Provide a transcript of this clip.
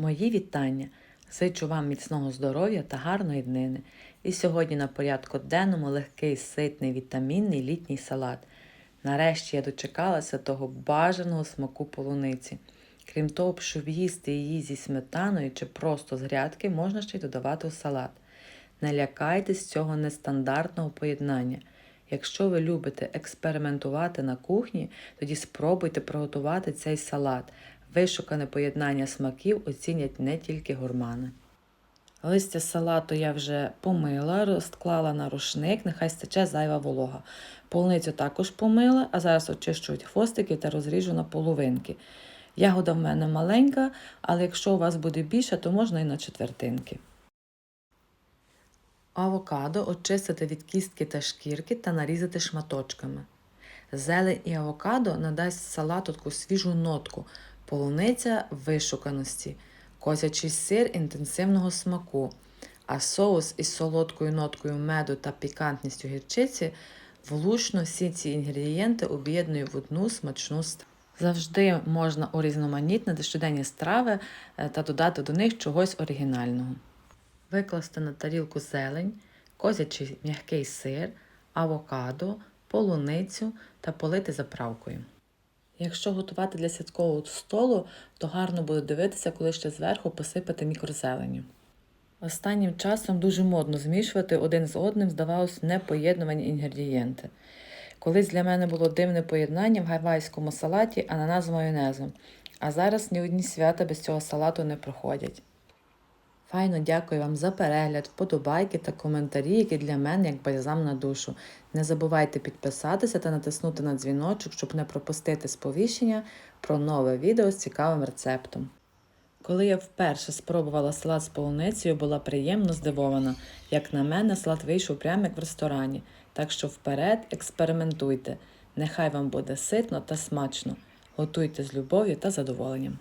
Мої вітання! Зичу вам міцного здоров'я та гарної днини. І сьогодні на порядку денному легкий, ситний, вітамінний літній салат. Нарешті я дочекалася того бажаного смаку полуниці. Крім того, щоб їсти її зі сметаною чи просто з грядки, можна ще й додавати у салат. Не лякайтесь цього нестандартного поєднання. Якщо ви любите експериментувати на кухні, тоді спробуйте приготувати цей салат. Вишукане поєднання смаків оцінять не тільки гурмани. Листя салату я вже помила, розклала на рушник, нехай стече зайва волога. Полуницю також помила, а зараз очищують хвостики та розріжу на половинки. Ягода в мене маленька, але якщо у вас буде більше, то можна і на четвертинки. Авокадо очистити від кістки та шкірки та нарізати шматочками. Зелень і авокадо надасть салату таку свіжу нотку, полуниця вишуканості, козячий сир інтенсивного смаку, а соус із солодкою ноткою меду та пікантністю гірчиці влучно всі ці інгредієнти об'єднує в одну смачну страву. Завжди можна урізноманітнити щоденні страви е, та додати до них чогось оригінального. Викласти на тарілку зелень, козячий м'який сир, авокадо, полуницю та полити заправкою. Якщо готувати для святкового столу, то гарно буде дивитися, коли ще зверху посипати мікрозеленю. Останнім часом дуже модно змішувати один з одним, здавалось, непоєднувані інгредієнти. Колись для мене було дивне поєднання в гавайському салаті ананас з майонезом, а зараз ні одні свята без цього салату не проходять. Файно дякую вам за перегляд, вподобайки та коментарі, які для мене як бальзам на душу. Не забувайте підписатися та натиснути на дзвіночок, щоб не пропустити сповіщення про нове відео з цікавим рецептом. Коли я вперше спробувала салат з полуницею, була приємно здивована. Як на мене, салат вийшов прямо як в ресторані. Так що вперед експериментуйте. Нехай вам буде ситно та смачно. Готуйте з любов'ю та задоволенням.